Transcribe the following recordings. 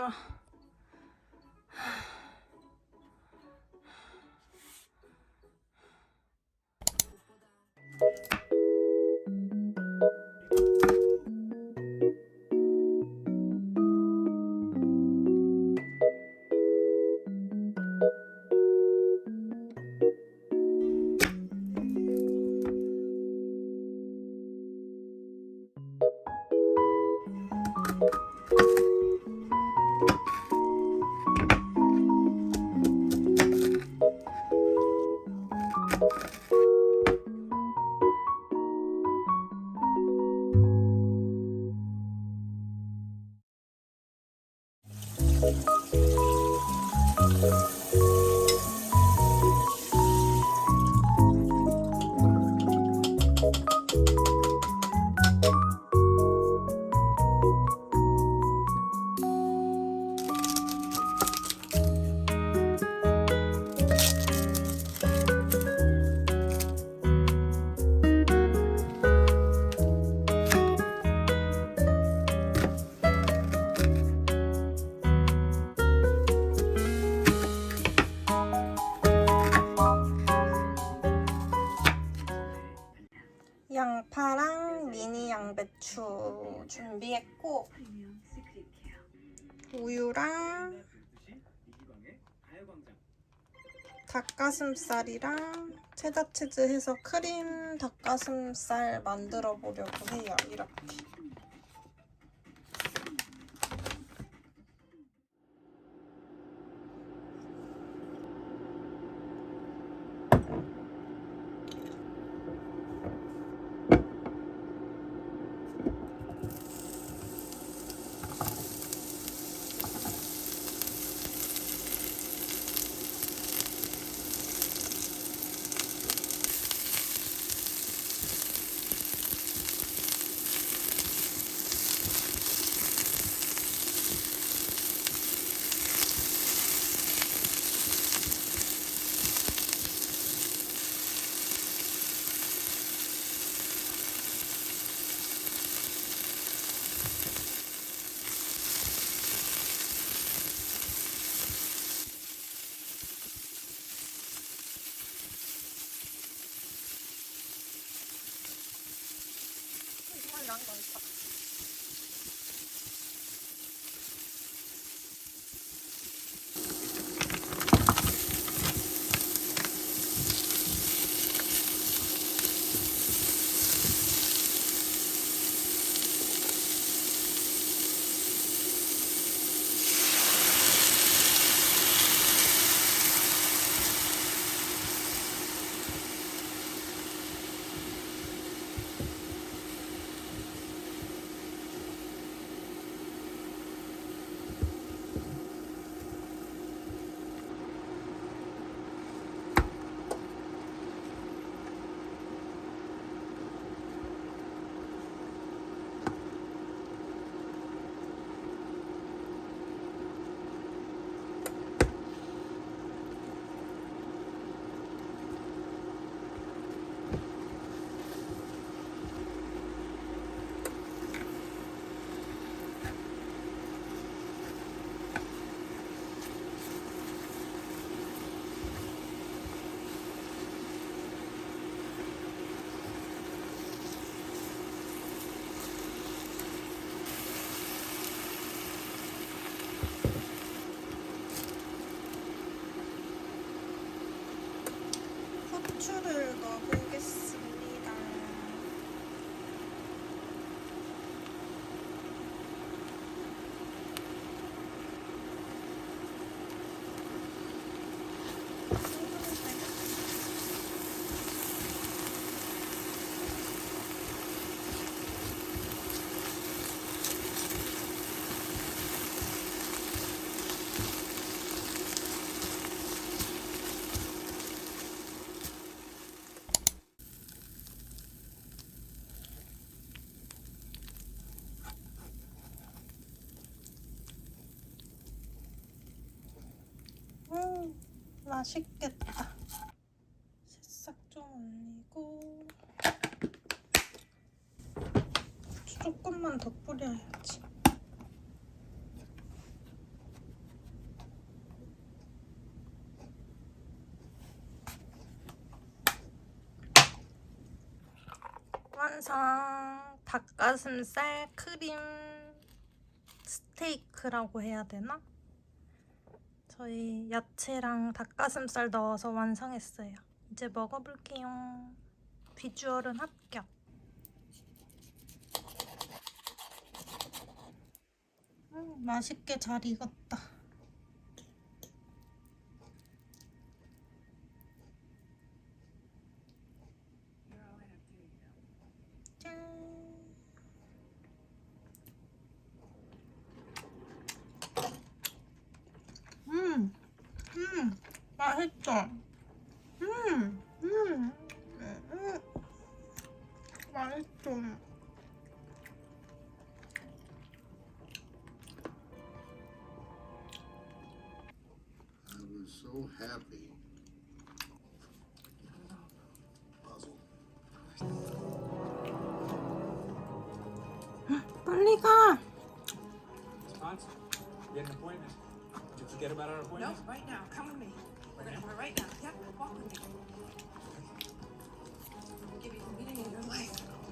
힘들 어 양파랑 미니 양배추 준비했고 우유랑 닭가슴살이랑 체다 치즈 해서 크림 닭가슴살 만들어 보려고 해요. 이렇게. 한 거니까. 맛있겠다. 새싹 좀 올리고 조금만 더 뿌려야지. 완성! 닭가슴살 크림 스테이크라고 해야 되나? 저희 야채랑 닭가슴살 넣어서 완성했어요. 이제 먹어볼게요. 비주얼은 합격. 음, 맛있게 잘 익었다. 맛있어. I was so happy. Puzzle. 빨리 가. Hans, you get an appointment. Did you forget about our No, appointment? right now. Come with me. We're gonna have it right now. Yep, walk with me. I'll give you the meeting of your life.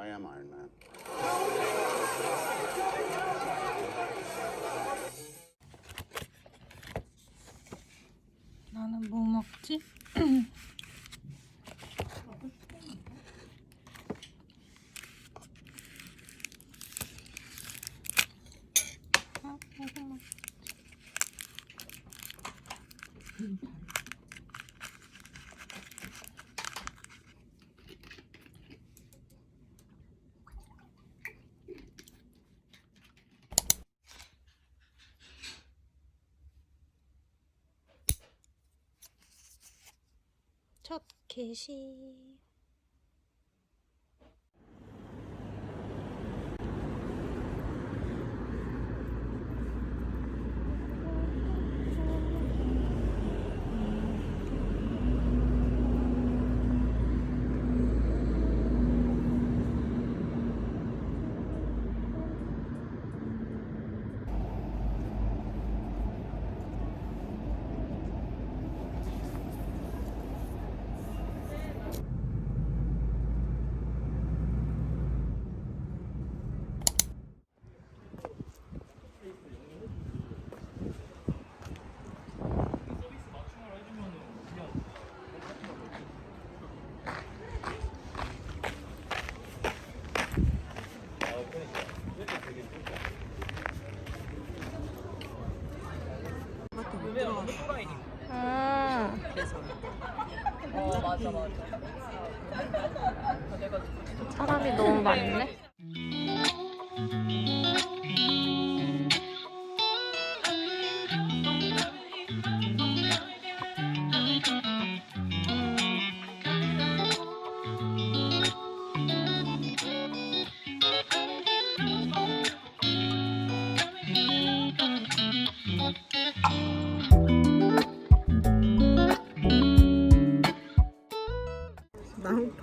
I am Iron Man. 첫 게시 음. 사람이 너무 많네.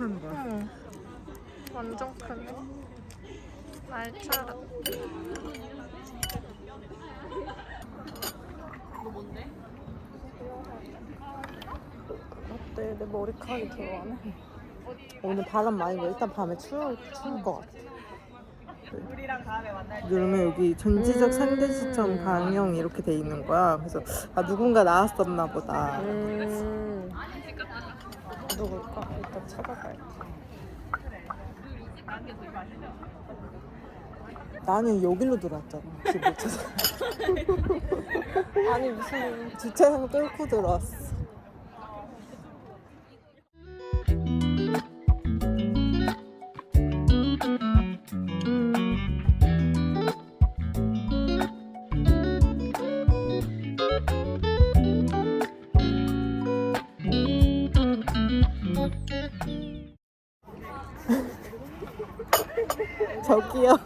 나무판 봐. 응. 완전 크네. 날차라. 어때? 내 머리카락이 들어가네. 오늘 바람 많이 불어. 일단 밤에 추울, 추울 것 같아. 그러면 여기 전지적 음. 상대 시점 방영 이렇게 돼 있는 거야. 그래서 아 누군가 나왔었나 보다. 음. 누굴까? 일단 찾아봐야지. 나는 여기로 들어왔잖아. 집못 찾아. 아니 무슨 주차장 뚫고 들어왔어. 저기요.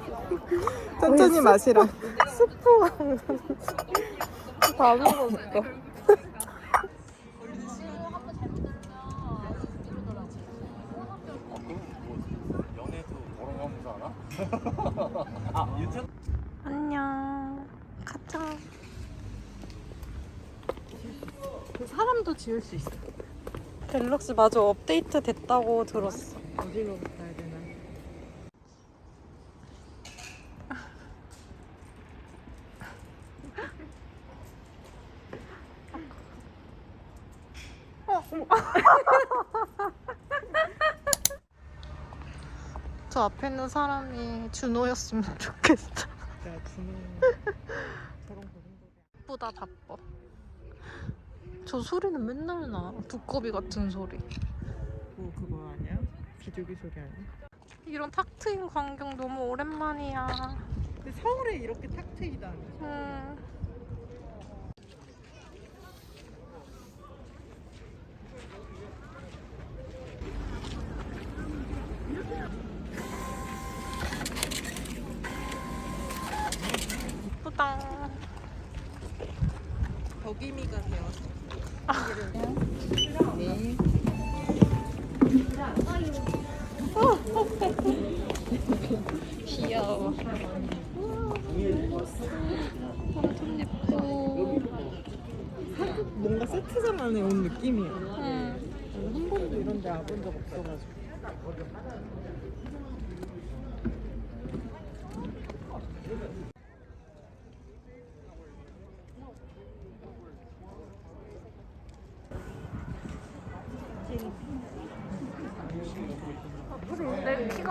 천천히 마시라. 스프. 다 먹었어. 안녕. 가자. 그 사람도 지울 수 있어. 갤럭시 마저 업데이트 됐다고 들었어. 어디로 있는 사람이 준호였으면 좋겠어. 야 준호 보다 바빠. 저 소리는 맨날 나. 두꺼비 같은 소리. 뭐 그거 아니야? 비둘기 소리 아니야? 이런 탁 트인 광경 너무 오랜만이야. 근데 서울에 이렇게 탁 트이다니 음. 이쁘다. 덕이미가 되었어 귀여워. 완전 예뻐. 뭔가 세트장 안에 온 느낌이야 응. 한 번도 이런 데 와본 적 없어가지고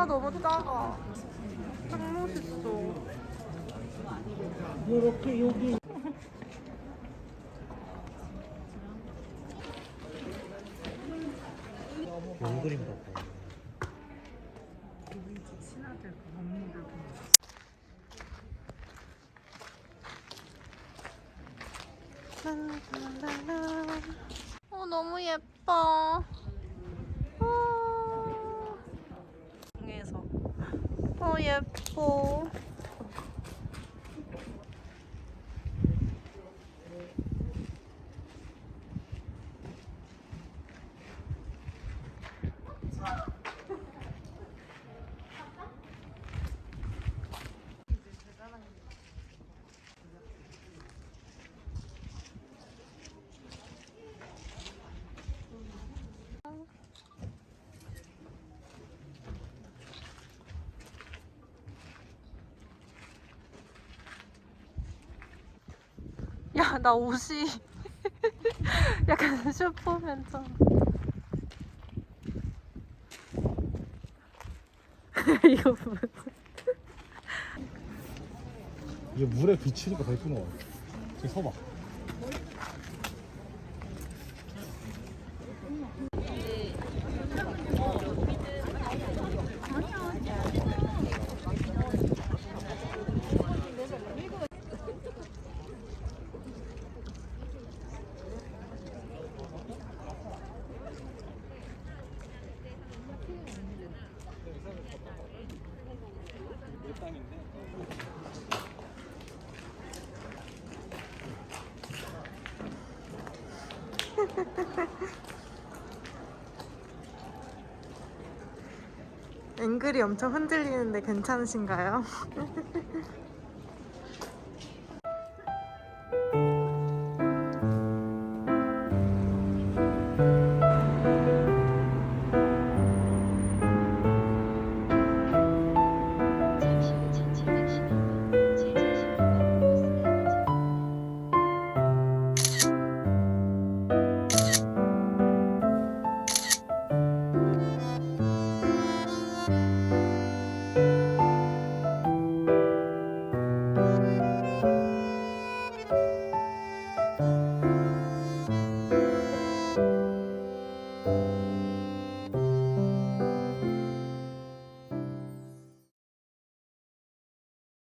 내 키가 너무 작아. 딱 멋있어. 이렇게 여기 원 그림 같다. 어 너무 예뻐. 어. 에서 어예 나 옷이 약간 슈퍼맨처럼. 이거 뭐야? 이게 물에 비치니까 더 예쁜 거 같아. 지금 서봐. 앵글이 엄청 흔들리는데 괜찮으신가요?